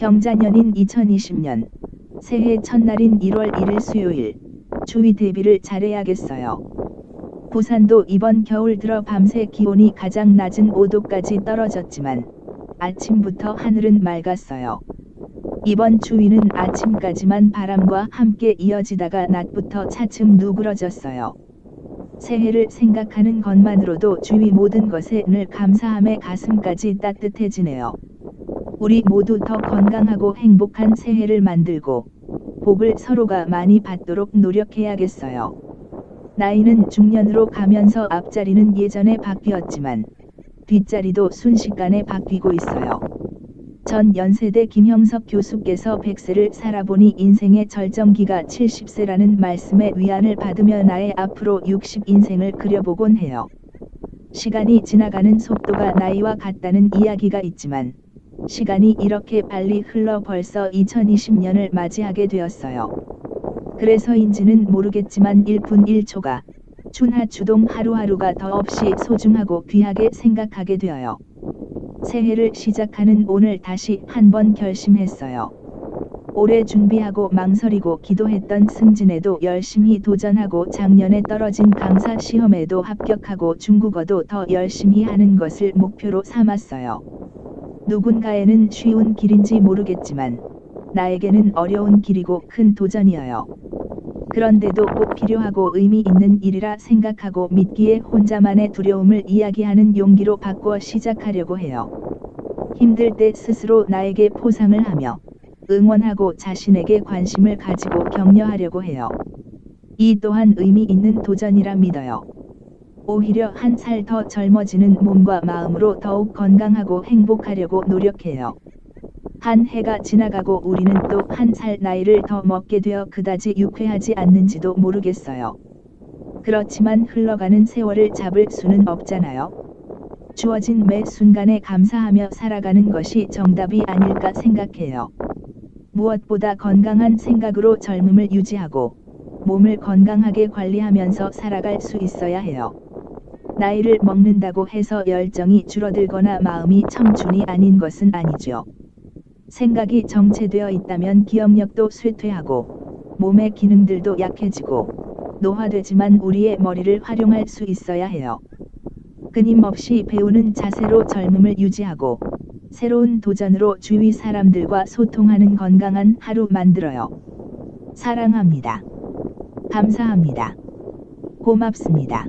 경자년인 2020년 새해 첫날인 1월 1일 수요일 추위 대비를 잘해야겠어요. 부산도 이번 겨울 들어 밤새 기온이 가장 낮은 5도까지 떨어졌지만 아침부터 하늘은 맑았어요. 이번 추위는 아침까지만 바람과 함께 이어지다가 낮부터 차츰 누그러졌어요. 새해를 생각하는 것만으로도 주위 모든 것에 늘 감사함에 가슴까지 따뜻해지네요. 우리 모두 더 건강하고 행복한 새해를 만들고 복을 서로가 많이 받도록 노력해야겠어요. 나이는 중년으로 가면서 앞자리는 예전에 바뀌었지만 뒷자리도 순식간에 바뀌고 있어요. 전 연세대 김형석 교수께서 100세를 살아보니 인생의 절정기가 70세라는 말씀에 위안을 받으며 나의 앞으로 60 인생을 그려보곤 해요. 시간이 지나가는 속도가 나이와 같다는 이야기가 있지만 시간이 이렇게 빨리 흘러 벌써 2020년을 맞이하게 되었어요. 그래서인지는 모르겠지만 1분 1초가 춘하추동 하루하루가 더없이 소중하고 귀하게 생각하게 되어요. 새해를 시작하는 오늘 다시 한번 결심했어요. 올해 준비하고 망설이고 기도했던 승진에도 열심히 도전하고 작년에 떨어진 강사 시험에도 합격하고 중국어도 더 열심히 하는 것을 목표로 삼았어요. 누군가에는 쉬운 길인지 모르겠지만 나에게는 어려운 길이고 큰 도전이어요. 그런데도 꼭 필요하고 의미 있는 일이라 생각하고 믿기에 혼자만의 두려움을 이야기하는 용기로 바꿔 시작하려고 해요. 힘들 때 스스로 나에게 포상을 하며 응원하고 자신에게 관심을 가지고 격려하려고 해요. 이 또한 의미 있는 도전이라 믿어요. 오히려 한 살 더 젊어지는 몸과 마음으로 더욱 건강하고 행복하려고 노력해요. 한 해가 지나가고 우리는 또 한 살 나이를 더 먹게 되어 그다지 유쾌하지 않는지도 모르겠어요. 그렇지만 흘러가는 세월을 잡을 수는 없잖아요. 주어진 매 순간에 감사하며 살아가는 것이 정답이 아닐까 생각해요. 무엇보다 건강한 생각으로 젊음을 유지하고 몸을 건강하게 관리하면서 살아갈 수 있어야 해요. 나이를 먹는다고 해서 열정이 줄어들거나 마음이 청춘이 아닌 것은 아니죠. 생각이 정체되어 있다면 기억력도 쇠퇴하고 몸의 기능들도 약해지고 노화되지만 우리의 머리를 활용할 수 있어야 해요. 끊임없이 배우는 자세로 젊음을 유지하고 새로운 도전으로 주위 사람들과 소통하는 건강한 하루 만들어요. 사랑합니다. 감사합니다. 고맙습니다.